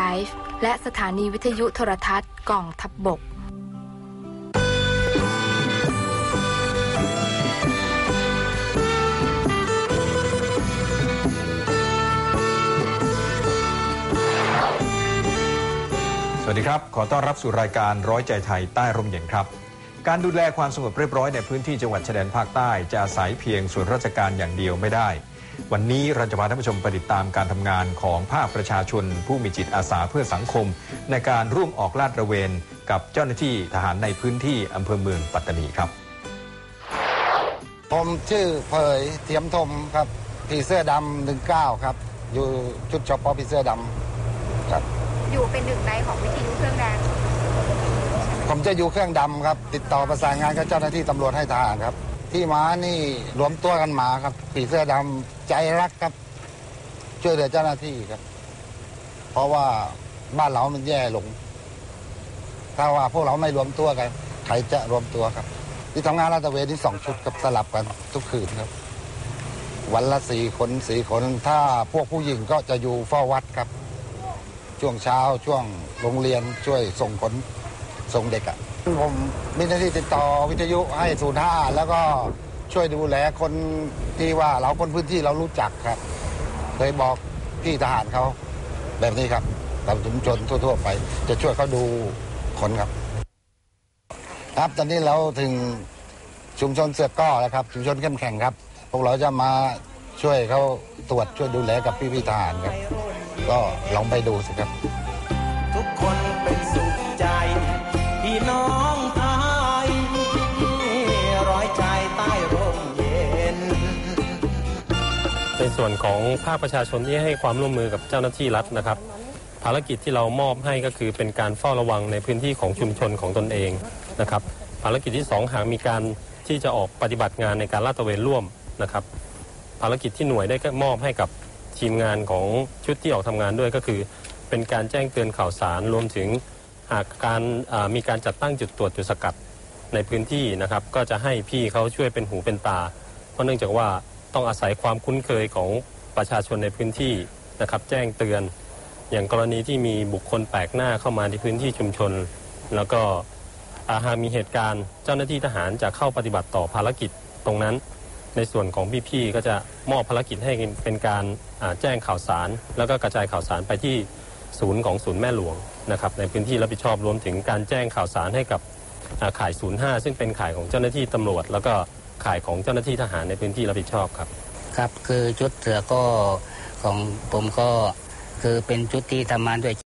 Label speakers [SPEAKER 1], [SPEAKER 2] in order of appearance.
[SPEAKER 1] Life และสถานีวิทยุโทรทัศน์กองทัพบบก
[SPEAKER 2] สวัสดีครับ ขอต้อนรับสู่รายการร้อยใจไทยใต้ร่มเย็นครับ การดูแลความสงบเรียบร้อยในพื้นที่จังหวัดชายแดนภาคใต้จะอาศัยเพียงส่วนราชการอย่างเดียวไม่ได้ วันนี้เราจะพาท่านผู้ชมไปติดตามการทำงานของภาคประชาชน ผู้มีจิตอาสาเพื่อสังคม ในการร่วมออกลาดระเวน กับเจ้าหน้าที่ทหารในพื้นที่อำเภอเมืองปัตตานีครับ
[SPEAKER 3] ผมชื่อเผยเทียมทมครับผีเสื้อดำหนึ่งเก้าครับ อยู่ชุดชอปอผีเสื้อดำครับ
[SPEAKER 4] อยู่เป็นหนึ่งในของวิทยุเครื่องแดง
[SPEAKER 3] ผมจะอยู่เครื่องดำครับ ติดต่อประสานงานกับเจ้าหน้าที่ตำรวจให้ทหารครับ ที่มานี่รวมตัวกันมาครับผีเสื้อดำใจรักครับ ช่วยเหลือเจ้าหน้าที่ครับ เพราะว่าบ้านเรามันแย่ลง ถ้าว่าพวกเราไม่รวมตัวกันใครจะรวมตัวครับ ที่ทำงานลาดตระเวนที่สองชุดกับสลับกันทุกคืนครับ วันละสี่คนสี่คน ถ้าพวกผู้หญิงก็จะอยู่เฝ้าวัดครับ ช่วงเช้าช่วงโรงเรียนช่วยส่งผล ส่งเด็กอะ่ะผมมีหน้าที่ติดต่อวิทยุให้ศูนย์ห้าแล้วก็ช่วยดูแลคนที่ว่าเราคนพื้นที่เรารู้จักครับเคยบอกพี่ทหารเขาแบบนี้ครับตามชุมชนทั่ว ๆ ไป จะช่วยเขาดูคนครับ ครับตอนนี้เราถึงชุมชนเสือกก้อแล้วครับ ชุมชนเข้มแข็งครับ พวกเราจะมาช่วยเขาตรวจช่วยดูแลกับพี่พี่ทหารครับ ก็ลองไปดูสิครับ
[SPEAKER 5] ใน
[SPEAKER 6] ส่วนของภาคประชาชนที่ให้ความร่วมมือกับเจ้าหน้าที่รัฐนะครับ ภารกิจที่เรามอบให้ก็คือเป็นการเฝ้าระวังในพื้นที่ของชุมชนของตนเองนะครับ ภารกิจที่สองหากมีการที่จะออกปฏิบัติงานในการลาดตระเวนร่วมนะครับ ภารกิจที่หน่วยได้ก็มอบให้กับทีมงานของชุดที่ออกทำงานด้วยก็คือ เป็นการแจ้งเตือนข่าวสารรวมถึงหากการมีการจัดตั้งจุดตรวจจุดสกัดในพื้นที่นะครับ ก็จะให้พี่เขาช่วยเป็นหูเป็นตา เพราะเนื่องจากว่า ต้องอาศัยความคุ้นเคยของประชาชนในพื้นที่นะครับ แจ้งเตือน อย่างกรณีที่มีบุคคลแปลกหน้าเข้ามาในพื้นที่ชุมชน แล้วก็อาหากมีเหตุการณ์ เจ้าหน้าที่ทหารจะเข้าปฏิบัติต่อภารกิจตรงนั้น ในส่วนของพี่ๆก็จะมอบภารกิจให้เป็นการแจ้งข่าวสาร แล้วก็กระจายข่าวสารไปที่ศูนย์ของศูนย์แม่หลวงนะครับในพื้นที่รับผิดชอบรวมถึงการแจ้งข่าวสารให้กับอ่าข่าย 05 ซึ่งเป็นข่ายของเจ้าหน้าที่ตำรวจ แล้วก็ ข่ายของเจ้าหน้าที่ทหารในพื้นที่รับผิดชอบครับ
[SPEAKER 7] ครับ คือชุดเสือก็ของผมก็คือเป็นชุดที่ทำงานด้วย